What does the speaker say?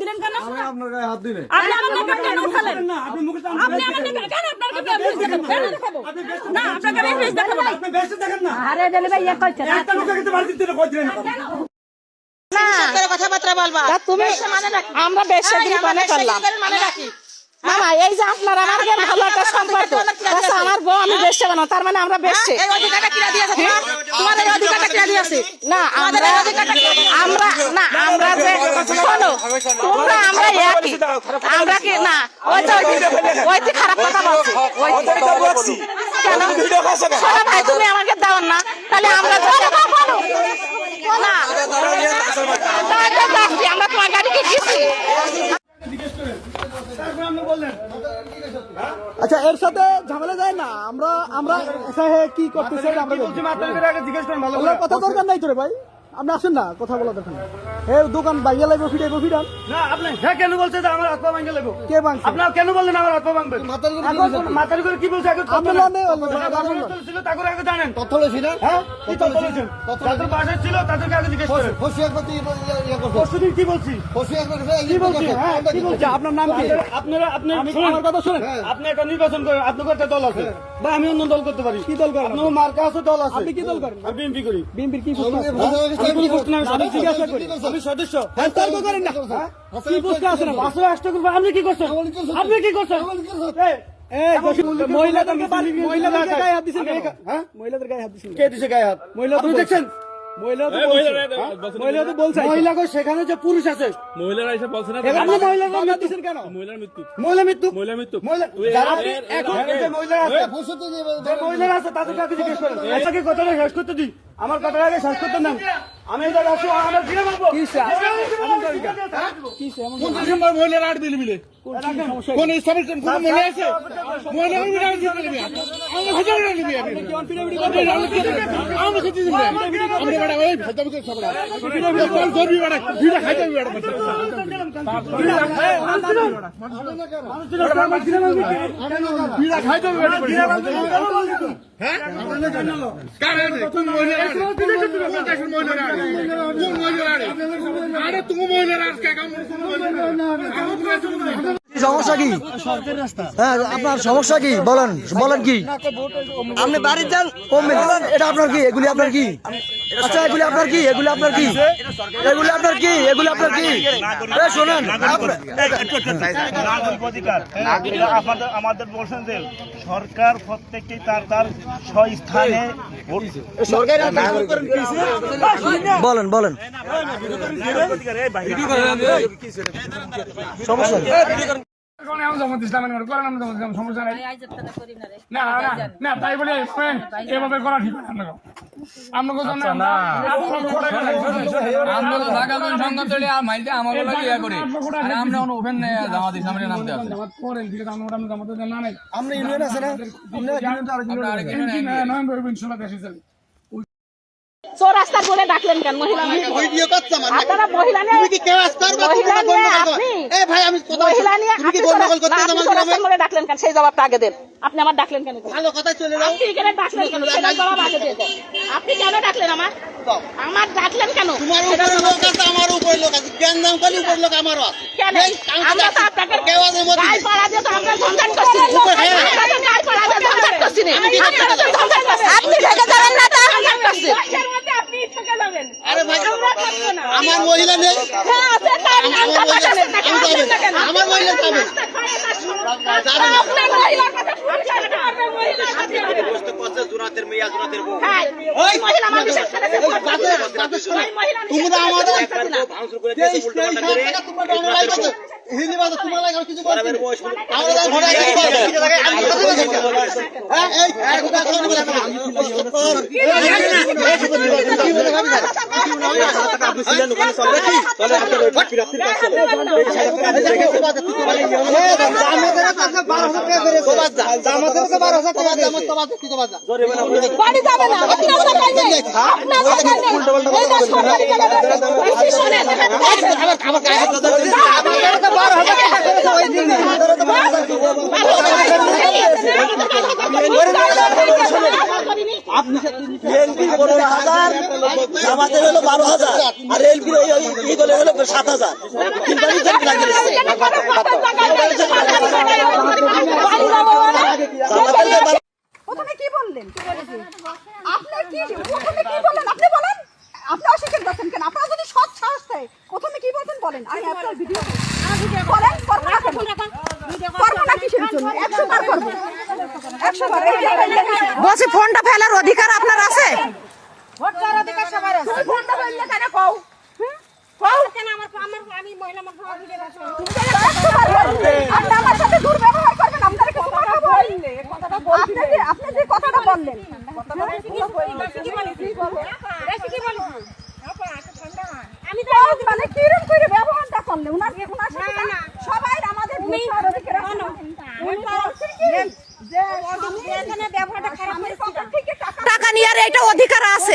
দিলেন কেন? আমি আপনার গায়ে হাত দিনে আপনি আমার কেন উঠালেন? না আপনি মুখে টান আপনি আমার কেন রেফারেন্স দেখাবো কেন দেখাবো না আপনাকে ফেস দেখাবো আপনি বেশি দেখেন না। আরে দিলে ভাই ইয়া কইছে না। একটা লোকে কিন্তু দিতে কই দিলেন কথাবার্তা বলবা। তুমি আমরা বেশ দিন মানে করলাম। মানে রাখি না এই যে আপনার আমার ভালো একটা সম্পর্ক আচ্ছা, আমার বউ আমি বেশি বানাও তার মানে আমরা বেশি এই অধিকারটা কিরা দিয়েছে তোমার এই অধিকারটা কিরা দিয়েছে না আমরা আমরা না আমরা যে শোনো তোমরা আমরা একই আমরা কি না ওই তো ওই তো খারাপ কথা বলছি ওই তো। কেন শোনো ভাই তুমি আমাকে দাও না তাহলে আমরা না আমরা তোমার দিচ্ছি জিজ্ঞেস করেন তারপর আপনি বললেন আচ্ছা এর সাথে ঝামেলা যায় না। আমরা আমরা কি করতেছি আমরা কথা দরকার নাই তোরে ভাই। আপনি আসেন না কথা বলা দরকার নাই হে দোকান বাইয়া লাগবে ফিরাইবো ফিরান না আপনি হ্যাঁ কেন বলছে যে আমার আত্মা ভাঙে লাগবে? কে ভাঙছে? আপনার কেন বললেন আমার আত্মা ভাঙবে? মাথার করে কি বলছে? আগে আপনি লনে ছিল তাকে আগে জানেন। তথ্য হ্যাঁ? কি তথ্য লেছেন যাদের বাসায় ছিল তাদেরকে আগে জিজ্ঞেস করেন পরশুদিন কি বলছি? কি বলছি? হ্যাঁ কি বলছি? আচ্ছা, আপনার নাম কি? আপনারা আপনি আমার কথা শুনেন। আপনি একটা নির্বাচন করেন। আপনার একটা দল আছে। বা আমি অন্য দল করতে পারি। কি দল করেন? আপনার মার্কা আছে দল আছে। আপনি কি দল করেন? আমি বিএনপি করি। বিএনপির কি প্রশ্ন আমি কোনো প্রশ্ন নাই, আমি জিজ্ঞাসা করি। আমি সদস্য। হ্যাঁ, তর্ক করেন না। কি প্রশ্ন আছে না? আসলে আসতে করব আপনি কি করছেন? আপনি কি করছেন? এই, এই মহিলাদেরকে বাড়ি- গায়ে হাত দিছেন হ্যাঁ মহিলাদের গায়ে হাত দিছেন কে দিছে গায়ে হাত? মহিলা তো দেখছেন? মহিলা তো বলছে। মহিলা তো বলছে। মহিলা কই? সেখানে যে পুরুষ আছে। মহিলারা এসে বলছে না আপনি মহিলা গায়ে হাত দিছেন কেন? মহিলার মৃত্যু। মহিলা মৃত্যু? মহিলা মৃত্যু এখন আছে মহিলারা জিজ্ঞেস করেন। কথাটা শেষ করতে দিই। আমার কথাটা আগে শেষ করতে নেন আমি আসি আমার ফিরে মারবো কিসে? এমন করেন কেন? দিলি মিলে কোন ইসলামের কোন মহিলা আছে মহিলা আমি আমি হাজার আমি কি? আমি খেতে আমি বড় ওই হাজার টাকা সবড়া কোন করবি বড় ভিড়া খাইতে বড় এই, ওনার নাম কি ওটা? ভিড়া খাইতে বড় হ্যাঁ কারণ কোন মহিলা সমস্যা কি? হ্যাঁ আপনার সমস্যা কি? বলেন বলেন কি? আপনি বাড়ির যান। এটা আপনার কি? এগুলি আপনার কি? আচ্ছা এগুলি আপনার কি এগুলি আপনার কি এগুলি আপনার কি এগুলি আপনার কি শোনেন আমাদের বলছেন যে সরকার প্রত্যেককে তার তার ভোট- বলেন বলেন সমস্যা কি? সমস্যা নাই। না না না তাই বলে এভাবে করা ঠিক না আপনাকে আপনাকে না আমরা ঢাকা জন সংঘ তৈরি আর মাইলতে আমাকে লাগে ইয়া করে? আর আমরা অন ওভেন নেই জামাতি সামনে নামতে আছে করেন ঠিক আছে আমরা আমাদের জানা নাই আমরা ইউনিয়ন আছে না? ইউনিয়ন তো আরেক আমরা নভেম্বর ইনশাল্লাহ দেশে চলে চৌরাস্তা করে ডাকলেন কেন? মহিলা নিয়ে? আপনারা মহিলা নিয়ে মহিলা নিয়ে আপনি মহিলা নিয়ে আপনি চৌরা- না, আপনি চৌরাস্তা করে ডাকলেন কেন? সেই জবাবটা আগে দেন। আপনি আমার ডাকলেন কেন? আপনি এখানে ডাকলেন কেন সেটার জবাব আগে দেন। আপনি কেন ডাকলেন আমার? আমার ডাকলেন কেন? সেটার জবাব দেন। কেন? আমরা তো আপনাকে গায়ে পড়া দিয়ে তো আমরা সন্ধান করছি আমরা তো গায়ে পড়া দিয়ে সন্ধান করছি না। আপনারা তো সন্ধান করছেন। আপনি ঢেকে যাবেন না তা সন্ধান করছি আপনি ঠকে যাবেন আমরা থাকব না আমার মহিলা নেই হ্যাঁ আছে তার নামটা পাঠালেন না কেন আসেন না কেন আমার মহিলা যাবে। আপনার মহিলার কথা শুনছেন না আপনার মহিলা আছে হ্যাঁ ওই মহিলা আমার বিশেষ করে সে ওই মহিলা বিশেষ করে আমাদের ভোট দিচ্ছে না। হিন্দি ভাষা তোমার লাগে কিছু করছি আমরা ঘোড়া হ্যাঁ এই এক কথা বলে বাড়ি যাবে আমার দরকার নেই আপনার দরকার নেই এই যে সরকারি জায়গায় বেশি শোনেন বিএনপি পনেরো হাজার জামাতের হলো বারো হাজার আর এলপি ই করে হলো সাত হাজার। প্রথমে কি বললেন? আপনি কি প্রথমে কি বললেন আপনি বলেন? আপনি অস্বীকার করছেন কেন? আপনারা যদি সৎ সাহস থাকে প্রথমে কি বলছেন বলেন? আমি আপনার ভিডিও বলেন করব না করব না কিসের জন্য? একশো বার করব একশো বার। বলছি ফোনটা ফেলার অধিকার আপনার আছে? তুমি ফোনটা বললে কেন? কও। হুম? কও। একশো বার বলবে। আপনি দুর্ব্যবহার করবেন আপনার কিছু কথা বললে আপনি যে কথাটা বললেন। আমি তো মানে কিরম করে ব্যবহারটা করলে? উনার উনার সাথে তো সবাই আমাদের বিচার অধিকার আছে। উনি বলছেন কি যে স্বামী- ব্যবহারটা খারাপ স্বামীর পকেট থেকে টাকা টাকা নেওয়ার এটা অধিকার